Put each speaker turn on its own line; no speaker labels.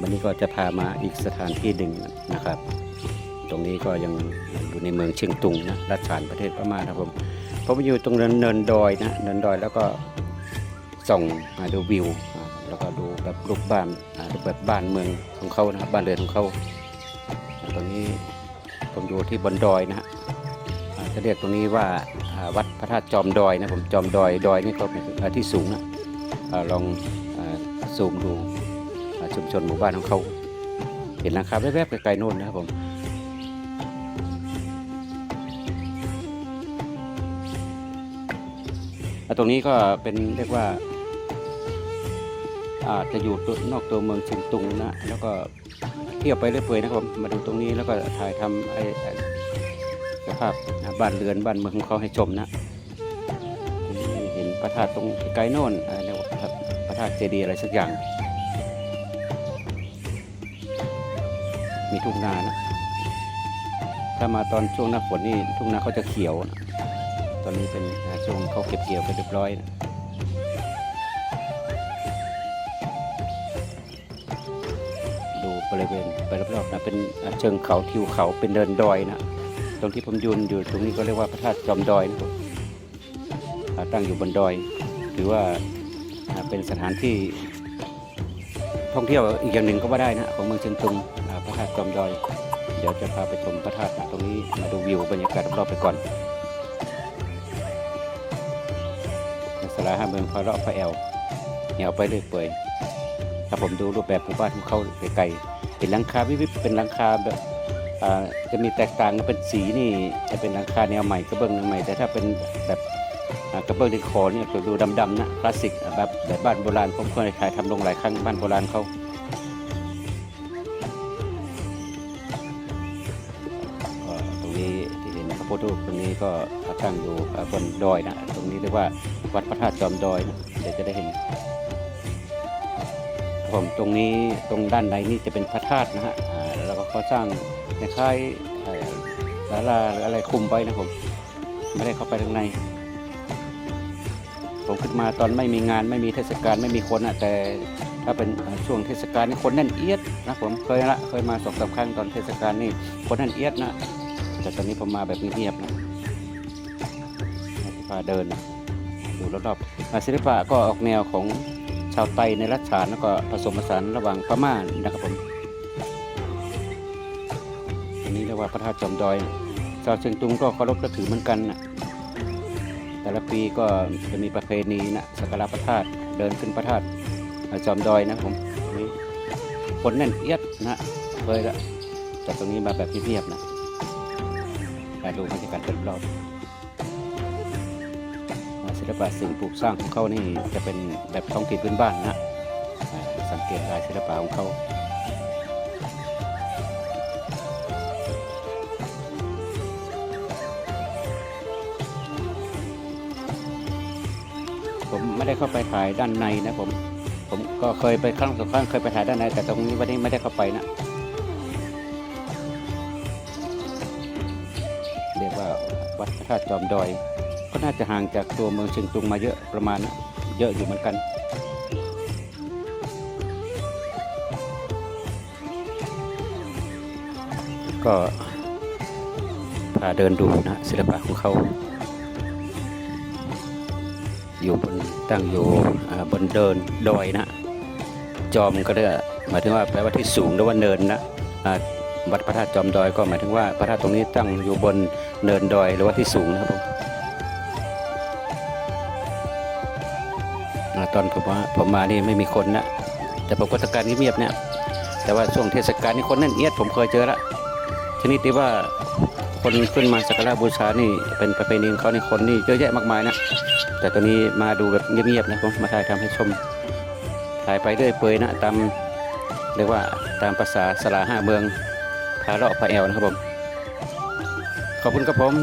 วันนี้ก็จะพามาอีกสถานที่หนึ่งนะครับ ตรงนี้ก็ยังอยู่ในเมืองเชียงตุงนะรัฐฉานประเทศพม่าครับผมผมอยู่ตรงเนินดอยนะเนินดอยแล้วก็ส่องมาดูวิว แล้วก็ดูแบบรูปบ้านรูปแบบบ้านเมืองของเขานะครับบ้านเรือนของเขาตรงนี้ผมอยู่ที่บนดอยนะฮะจะเรียกตรงนี้ว่าวัดพระธาตุจอมดอยนะผมจอมดอยดอยนี่ก็เป็นที่สูงนะอ่าลองอซูมดู ชุมชนหมู่บ้านของเขา เห็นหลังคาแวบๆไกลๆโน่นนะครับผมตรงนี้ก็เป็นเรียกว่าอาจจะอยู่ตัวนอกตัวเมืองเชียงตุงนะ แล้วก็เที่ยวไปเรื่อยๆนะครับผมมาดูตรงนี้แล้วก็ถ่ายทำไอ้สภาพบ้านเรือนบ้านเมืองของเขาให้ชมนะเห็นพระธาตุตรงไกลโน่นอ่าเรียกว่าพระธาตุเจดีย์อะไรสักอย่าง มีทุ่งนานะ ถ้ามาตอนช่วงหน้าฝนนี่ทุ่งนาเขาจะเขียวนะตอนนี้เป็นช่วงเขาเก็บเกี่ยวไปเรียบร้อยนะดูบริเวณไปรอบๆนะเป็นเชิงเขาทิวเขาเป็นเดินดอยนะตรงที่ผมยืนอยู่ตรงนี้ก็เรียกว่าพระธาตุจอมดอยนะครับตั้งอยู่บนดอย ถือว่าเป็นสถานที่ ท่องเที่ยวอีกอย่างหนึ่งก็ว่าได้นะของเมืองเชียงตุงพระธาตุจอมดอย เดี๋ยวจะพาไปชมพระธาตุตรงนี้มาดูวิวบรรยากาศรอบๆไปก่อนสลาห้าเมืองพระเลาะพระแอลเหนียวไปเรื่อยเปื่อยถ้าผมดูรูปแบบหมู่บ้านของเขาไกลๆเป็นหลังคาวิบเป็นหลังคาแบบจะมีแตกต่างกันเป็นสีนี่จะเป็นหลังคาแนวใหม่กระเบื้องใหม่ แต่ถ้าเป็นแบบ กระเบื้องดินขอเนี่ยจะดูดำๆนะคลาสสิกแบบแบบบ้านโบราณผมเคยถ่ายทำลงหลายครั้งบ้านโบราณเขาตรงนี้ที่เห็นพระพุทธรูปตรงนี้ก็ตั้งอยู่บนดอยนะตรงนี้เรียกว่าวัดพระธาตุจอมดอยนะเดี๋ยวจะได้เห็นผมตรงนี้ตรงด้านในนี่จะเป็นพระธาตุนะฮะแล้วก็เขาสร้างในคล้ายๆเอ่อศาลาหรืออะไรคุมไว้นะผมไม่ได้เข้าไปข้างใน ผมขึ้นมาตอนไม่มีงานไม่มีเทศกาลไม่มีคนอะแต่ถ้าเป็นช่วงเทศกาลนี่คนแน่นเอียดนะผมเคยละเคยมาสองสามครั้งตอนเทศกาลนี่คนแน่นเอียดนะแต่ตอนนี้ผมมาแบบเงียบๆนะพาเดินดูรอบๆศิลปะก็ออกแนวของชาวไตในรัชฉานแล้วก็ผสมผสานระหว่างพม่านะครับผมอันนี้เรียกว่าพระธาตุจอมดอยชาวเชียงตุงก็เคารพนับถือเหมือนกันนะ แต่ละปีก็จะมีประเพณีนะสักการะพระธาตุเดินขึ้นพระธาตุจอมดอยนะผมนี้คนแน่นเอียดนะเคยละแต่ตรงนี้มาแบบเงียบๆนะกาดูบรรยากาศรอบๆศิลปะสิ่งปลูกสร้างของเขานี่จะเป็นแบบท้องถิ่นพื้นบ้านนะสังเกตลายศิลปะของเขา ไม่ได้เข้าไปถ่ายด้านในนะผม ผมก็เคยไปครั้งสองครั้งเคยไปถ่ายด้านใน แต่ตรงนี้วันนี้ไม่ได้เข้าไปนะ เรียกว่าวัดพระธาตุจอมดอย ก็น่าจะห่างจากตัวเมืองเชียงตุงมาเยอะประมาณนะเยอะอยู่เหมือนกันก็พาเดินดูนะศิลปะของเขา อยู่บน ตั้งอยู่บนเดินดอยนะ จอมก็ได้หมายถึงว่าแปลว่าที่สูงหรือว่าเนินนะวัดพระธาตุจอมดอยก็หมายถึงว่าพระธาตุตรงนี้ตั้งอยู่บนเนินดอยหรือว่าที่สูงนะครับผมตอนผมมาผมมานี่ไม่มีคนนะแต่ปกติการเงียบๆเนี่ยแต่ว่าช่วงเทศกาลนี่คนแนั่นเอียดผมเคยเจอละชนิดที่ว่า คนขึ้นมาสักการะบูชานี่เป็นประเพณีของเขาในคนนี่เยอะแยะมากมายนะ แต่ตอนนี้มาดูแบบเงียบๆนะผมมาถ่ายทำให้ชมถ่ายไปเรื่อยเปื่อยนะตามเรียกว่าตามภาษาสลาห้าเมืองพาเลาะพาแอลนะครับผม ขอบคุณครับผม